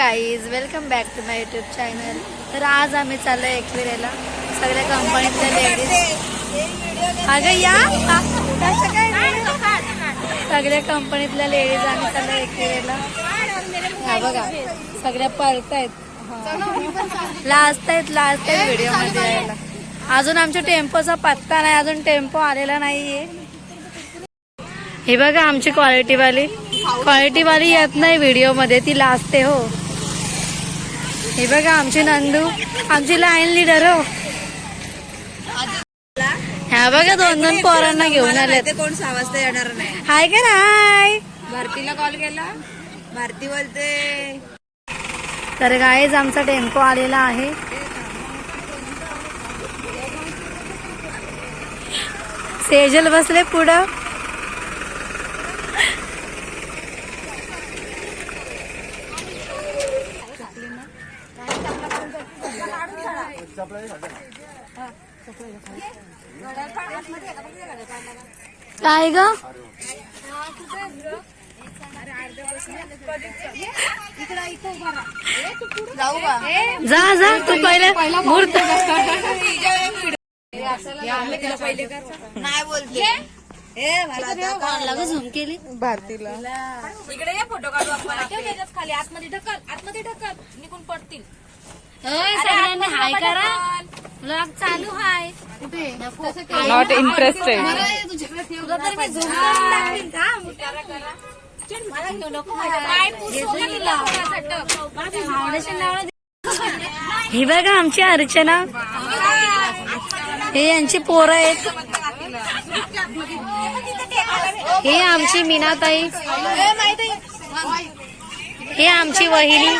Guys welcome back to my YouTube channel तर आज आम्ही चाललो एकविरेला. सगळ्या कंपनीतल्या लेडीज अगं या. सगळ्या कंपनीतल्या लेडीज आम्ही चाललो एकविरेला. हा बघा. सगळ्या पळतायत. आहेत लाजतायत व्हिडिओमध्ये यायला. अजून आमच्या टेम्पोचा पत्ता नाही अजून टेम्पो आलेला नाहीये. हे बघा आमची क्वालिटीवाली क्वालिटीवाली येत नाही व्हिडिओमध्ये ती लाजते हो. हे बघा आमची नंदू आमची लाईन लीडर हो. ह्या बघा दोन दोन पोरांना घेऊन आलेत. ते कोण सहा वाजता येणार नाही. हाय का हाय भारतीला कॉल केला. भारती बोलते. तर गाईज आमचा टेम्पो आलेला आहे. सेजल बसले पुढं. काय ग? जा जा तू पहिले मूर्त. नाही बोलते झूम केली. भारतीला इकडे फोटो काढू आपण. खाली आतमध्ये ढकल आतमध्ये ढकल. निघून पडतील. सगळ्यांनी हाय करा. ब्लॉग चालू हाय. नॉट इंटरेस्टेड तुला तर मी झूम करून दाखवीन का मला घेऊ नको ही बघा आमची अर्चना. हे यांची पोरं आहेत. हे आमची मीनाताई. हे आमची वहिनी.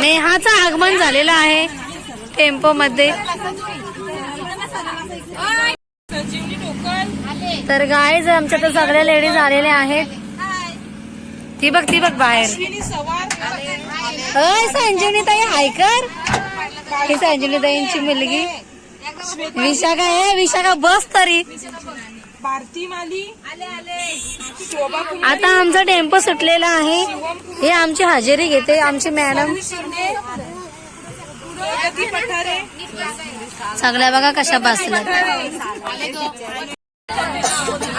नेहाचं आगमन झालेलं आहे टेम्पो मध्ये तर गायज आमच्या तर सगळ्या लेडीज आलेल्या आहेत. ती बघ ती बघ बाहेर. अय संजीवनी ताई हायकर ही संजीवनी ताईंची मुलगी. विशाखा आहे विशाखा बस तरी. भारती माली आता आमचा टेम्पो सुटलेला आहे. हे आमची हजेरी घेते आमची मॅडम. पठारे. सगळ्या बघा कशा बसल्या.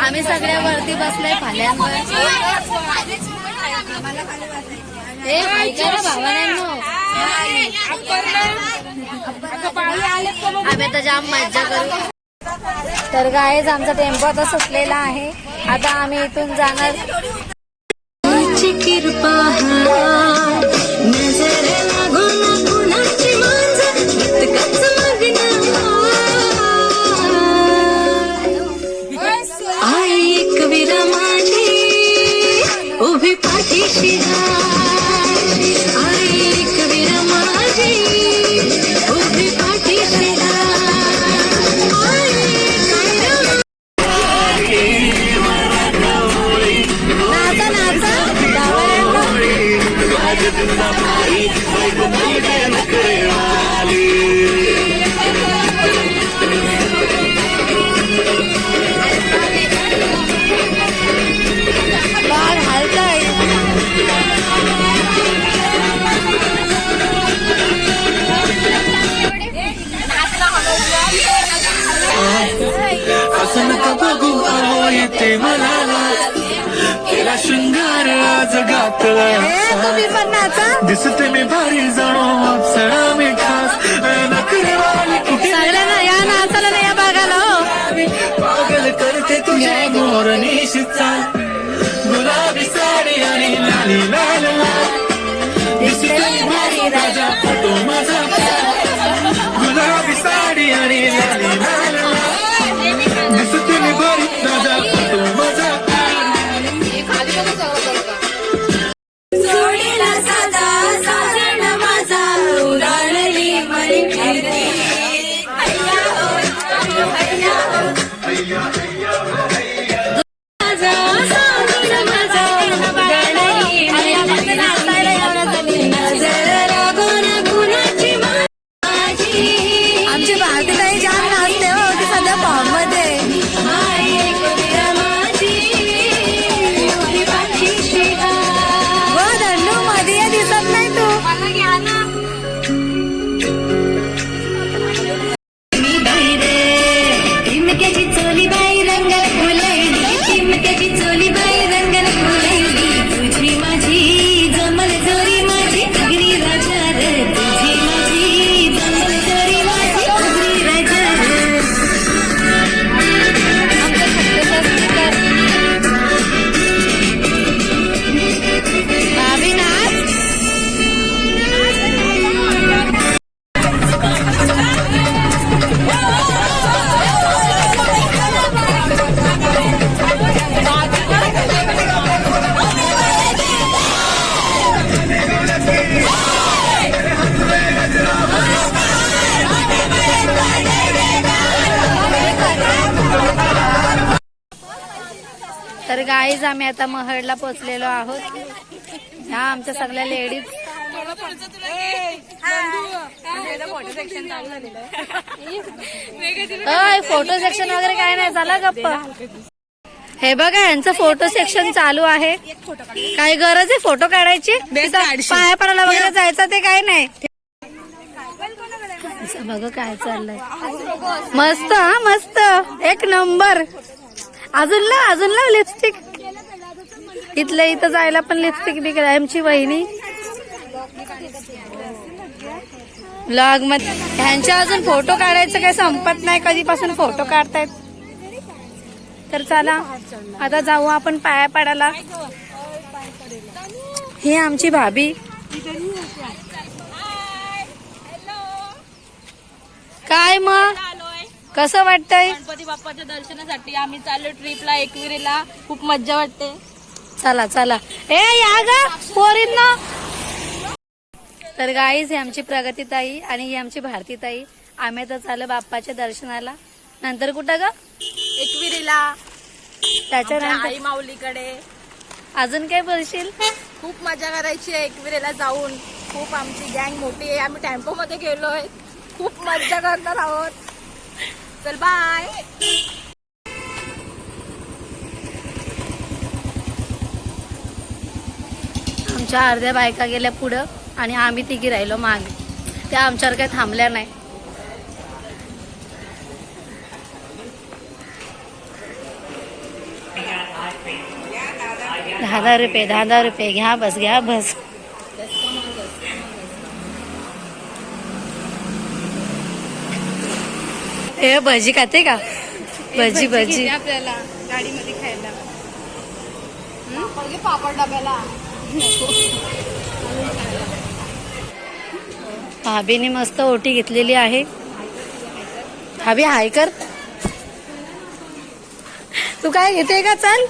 आम्ही सगळ्या वरती बसलोय फाल्यांवर भावांनो. आम्ही आता जाम मज्जा करू. तर गायज आमचा टेम्पो आता सुटलेला आहे. आता आम्ही इथून जाणार. उभी पाठीशी मला केला शृंगार आज नाचा? दिसते मी भारी जाणो अप्सरा मी आता महडला पोचलेलो आहोत. ह्या आमच्या सगळ्या लेडीज. फोटो सेक्शन चालू झालेलं फोटो सेक्शन वगैरे काय नाही झाला गप्प. हे बघा यांचं फोटो सेक्शन चालू आहे. काय गरज आहे फोटो काढायची? पाया पडायला वगैरे जायचं ते काय नाही. बघा काय चाललंय. मस्त हा मस्त. एक नंबर. अजून लाव अजून लाव लिपस्टिक इथल्या इथं जायला पण लिपस्टिक बिकल आमची वहिनी. ब्लॉगमध्ये ह्यांच्या अजून फोटो काढायचं काही संपत नाही. कधीपासून फोटो काढतायत? तर चला आता जाऊ आपण पाया पाडायला. ही आमची भाभी. काय मग कसं वाटतंय? गणपती बाप्पाच्या दर्शनासाठी आम्ही चाललो ट्रिपला एकविरीला. खूप मज्जा वाटते. चला चला. ए या ग पोरींना तर गाईज ही आमची प्रगती ताई आणि ही आमची भारती ताई. आम्ही तर चाललो बाप्पाच्या दर्शनाला. नंतर कुठं ग? एकविरीला. त्याच्यानंतर आई माऊलीकडे. अजून काय बोलशील? खूप मजा करायची आहे एकविरीला जाऊन. खूप आमची गँग मोठी आहे. आम्ही टेम्पो मध्ये गेलोय. खूप मज्जा करणार आहोत. चल बाय आमच्या अर्ध्या बायका गेल्या पुढं आणि आम्ही तिघी राहिलो मागे. त्या आमच्यावर काही थांबल्या नाही. दहा दहा रुपये दहा दहा रुपये. घ्या बस घ्या बस. हे भजी खाते का? भजी भजी आपल्याला गाडीमध्ये खायला? पापड डब्याला. भाभीने मस्त ओटी घेतलेली आहे. भाभी हाय कर. तू काय घेते का? चल.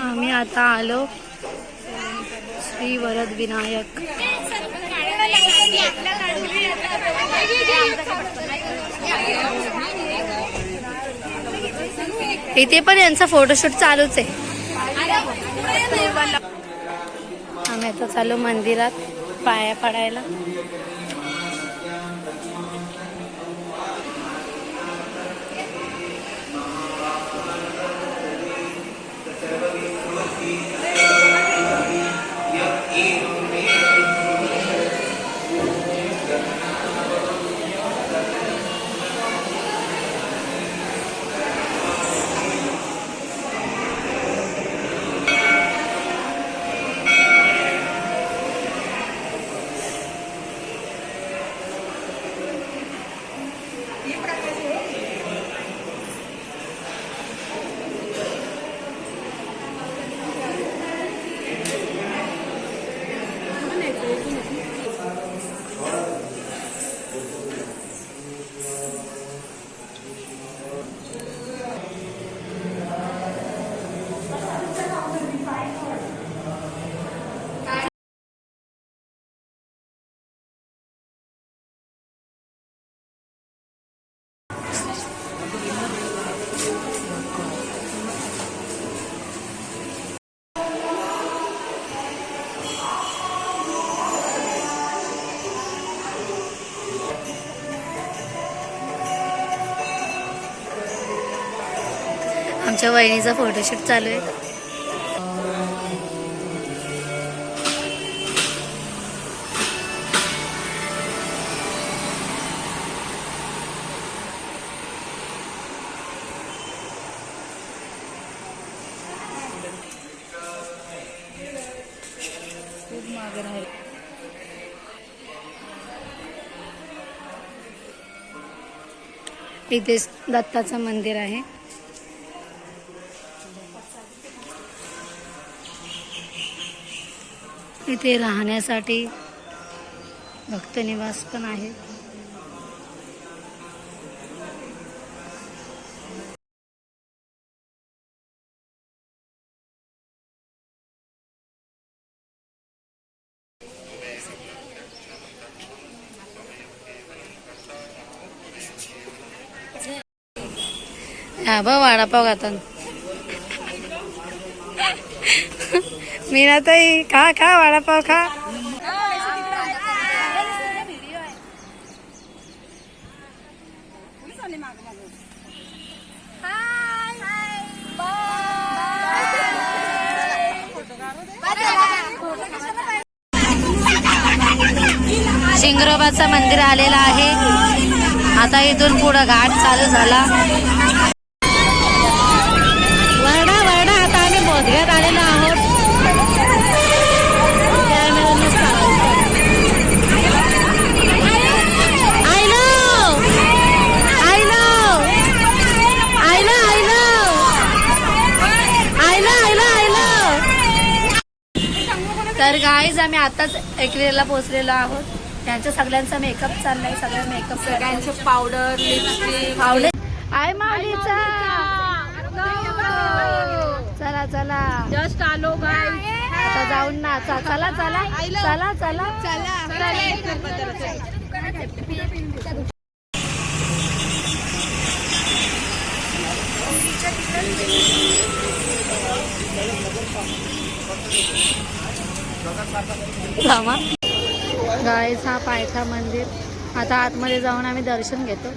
आम्ही आता आलो श्री वरद विनायक. इथे पण यांचा फोटोशूट चालूच आहे. आम्ही आता चालू मंदिरात पाया पडायला. आमच्या वहिनीचा फोटोशूट चालू आहे. इथे दत्ताचं मंदिर आहे. इथे राहण्यासाठी भक्तनिवास पण आहे. हा वाडापाव घातात मीनाताई खा खा वडापाव खा शिंगरोबाचं मंदिर आलेलं आहे. आता इथून पुढं घाट चालू झाला. तर गाईज आम्ही आताच एकविरेला पोहोचलेलो आहोत. त्यांच्या सगळ्यांचा मेकअप चाललाय सगळ्या मेकअप सगळ्यांचे पावडर लिपस्टिक माऊली आय माऊलीचा. चला चला. जस्ट आलो गाय आता जाऊन ना चा- चला चला. चला चला. थांबा गायस हा पायथा मंदिर. आता आतमध्ये जाऊन आम्ही दर्शन घेतो.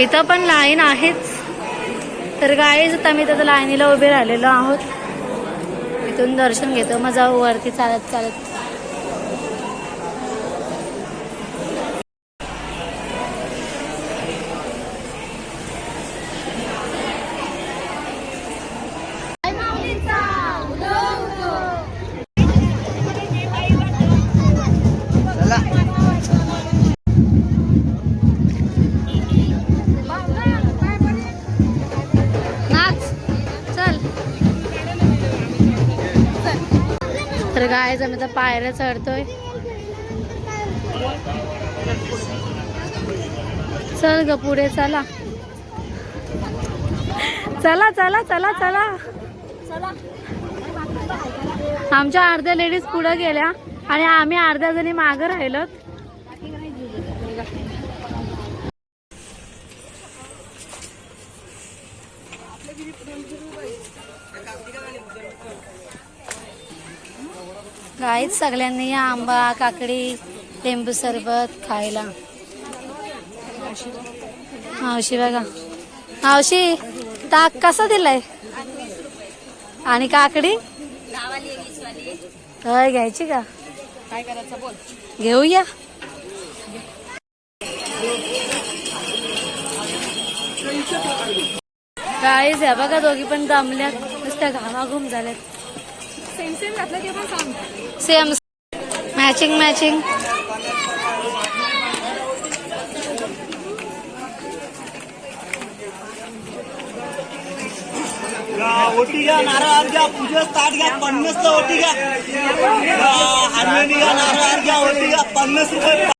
इथं पण लाईन आहेच तर गाईज आता मी त्याच्या लाईनीला उभे राहिलेलो आहोत. इथून दर्शन घेतो. मग जाऊ वरती चालत चालत. तर आम्ही तर पायऱ्या चढतोय. चल ग पुढे चला. चला चला चला चला. आमच्या अर्ध्या लेडीज पुढे गेल्या आणि आम्ही अर्ध्या जणी मागं राहिलो गाईच सगळ्यांनी या आंबा काकडी लिंबू सरबत खायला. मावशी बघा. मावशी ताक कसा दिलाय? आणि काकडी? हय घ्यायची का? काय करायचं बोल घेऊया. काहीच आहे बघा दोघी पण दमल्यात. नुसत्या घामाघूम झाल्यात. सेम सेम मैचिंग ते पण सांग सेम मॅचिंग मॅचिंग ओटी घ्या नारळ घ्या पूजेस ताट घ्या पन्नास ओटी घ्या हारवेणी घ्या नारळ घ्या ओटी घ्या पन्नास रुपये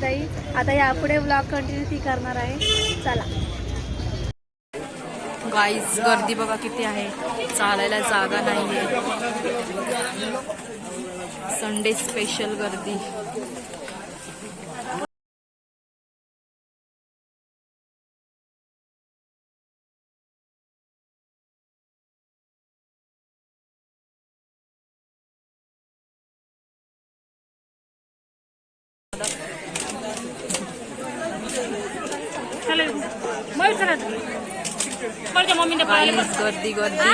ताई. आता यापुढे ब्लॉग कंटिन्यू ती करणार आहे. चला. गाईज गर्दी बघा किती आहे. चालायला जागा नाहीये. संडे स्पेशल गर्दी गाईज गर्दी गर्दी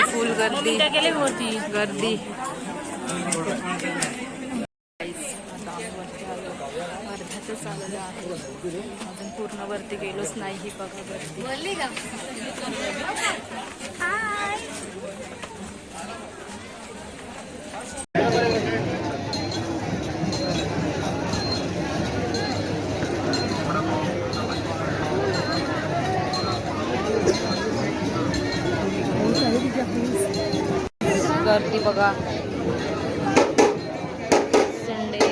गर्दी. गर्दी. वरती आलो. अर्ध्यातच आलेलो आहे. अजून पूर्ण वरती गेलोच नाही ही बघा गर्दी. गर्दी बघा. संडे.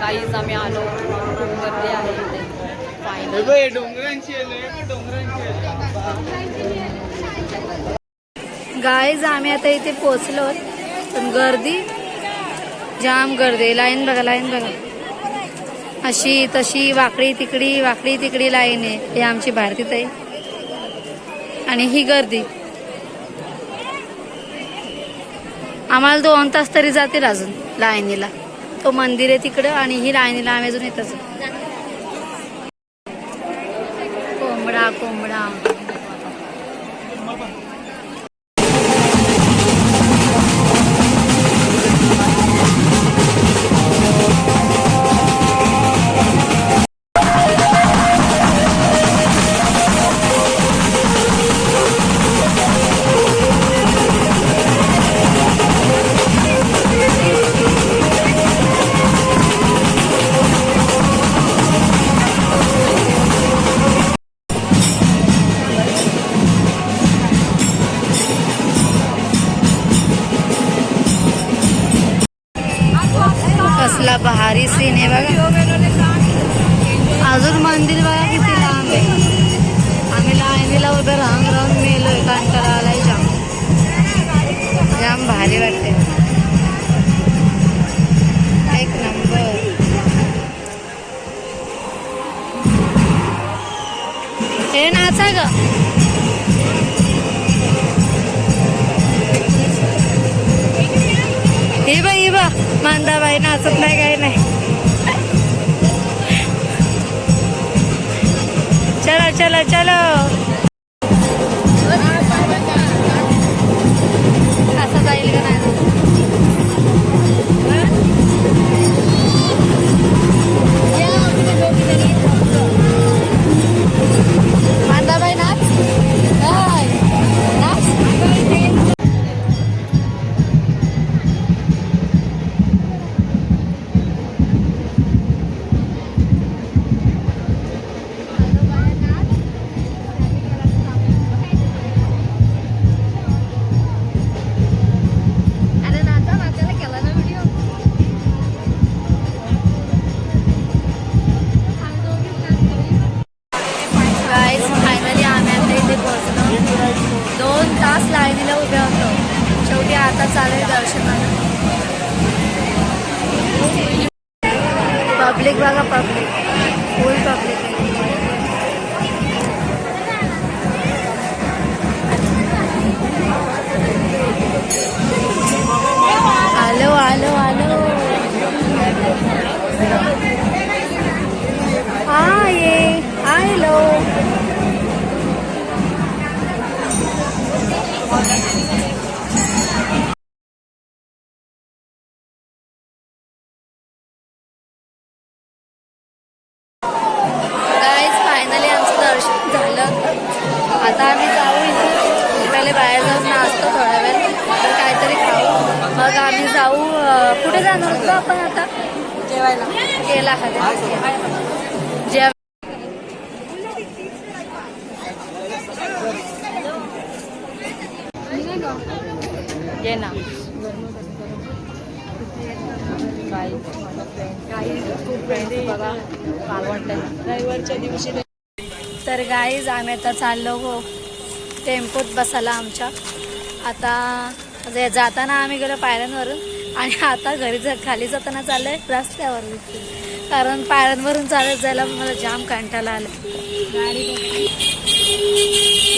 काहीच आम्ही आलो. गर्दी आहे इथे गायज आम्ही आता इथे पोचलो पण गर्दी जाम गर्दी. लाईन बघा लाईन बघा. अशी तशी वाकडी तिकडी वाकडी तिकडी लाईन आहे. हे आमची भारतीत ताई. आणि ही गर्दी. आम्हाला दोन तास तरी जातील अजून लाईनीला. तो मंदिर आहे तिकडं आणि ही लाईनीला आम्ही अजून येतच ग हे बा हे बा मंदाबाई नाचत नाही काही नाही. चलो चलो चलो. ये ना। रविवारच्या दिवशी तर गाईज आम्ही आता चाललो हो. टेम्पोत बसायला आमच्या. आता जाताना आम्ही गेलो पायऱ्यांवरून आणि आता घरी जा खाली जाताना चाललंय रस्त्यावर कारण पायऱ्यांवरून चालत जायला मला जाम कंटाळा आला गाडी.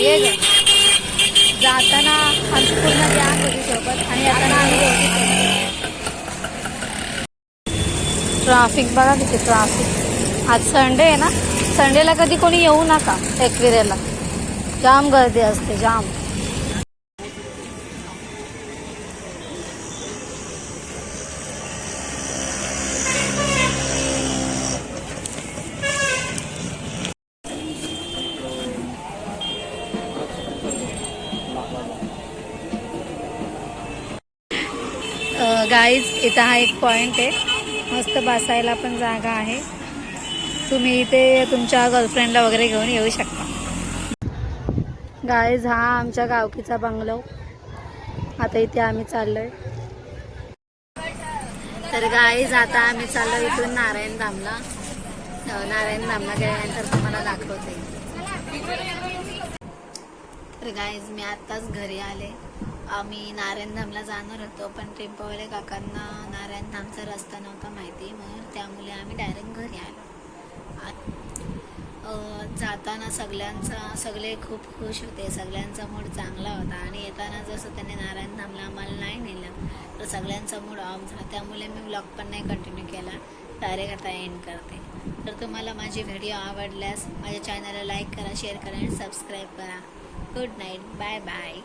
ये ग. जाताना आमची पूर्ण गॅंग होती सोबत आणि येताना आम्ही दोघी ट्राफिक बघा किती ट्राफिक. आज संडे आहे ना? संडेला कधी कोणी येऊ नका एकविरेला. जाम गर्दी असते जाम. इथं हा एक पॉइंट आहे. मस्त बसायला पण जागा आहे. तुम्ही इथे तुमच्या गर्लफ्रेंडला वगैरे घेऊन येऊ शकता. गाईज हा आमच्या गावकीचा बंगलो आता इथे आम्ही चाललोय. तर गायज आता आम्ही चाललो इथून नारायण धामला. नारायण धामला गेल्यानंतर तुम्हाला दाखवते. तर गाईज मी आत्ताच घरी आले. आम्ही नारायण धामला जाणार होतो पण टेम्पोवाले काकांना नारायणधामचा रस्ता नव्हता माहिती म्हणून त्यामुळे आम्ही डायरेक्ट घरी आलो. जाताना सगळ्यांचा सगळे खूप खुश होते सगळ्यांचा मूड चांगला होता आणि येताना जसं त्याने नारायणधामला आम्हाला नाही नेलं तर सगळ्यांचा मूड ऑफ झाला. त्यामुळे मी ब्लॉग पण नाही कंटिन्यू केला डायरेक्ट आता एंड करते. तर तुम्हाला माझी व्हिडिओ आवडल्यास माझ्या चॅनलला लाईक करा शेअर करा आणि सबस्क्राईब करा. Good night bye bye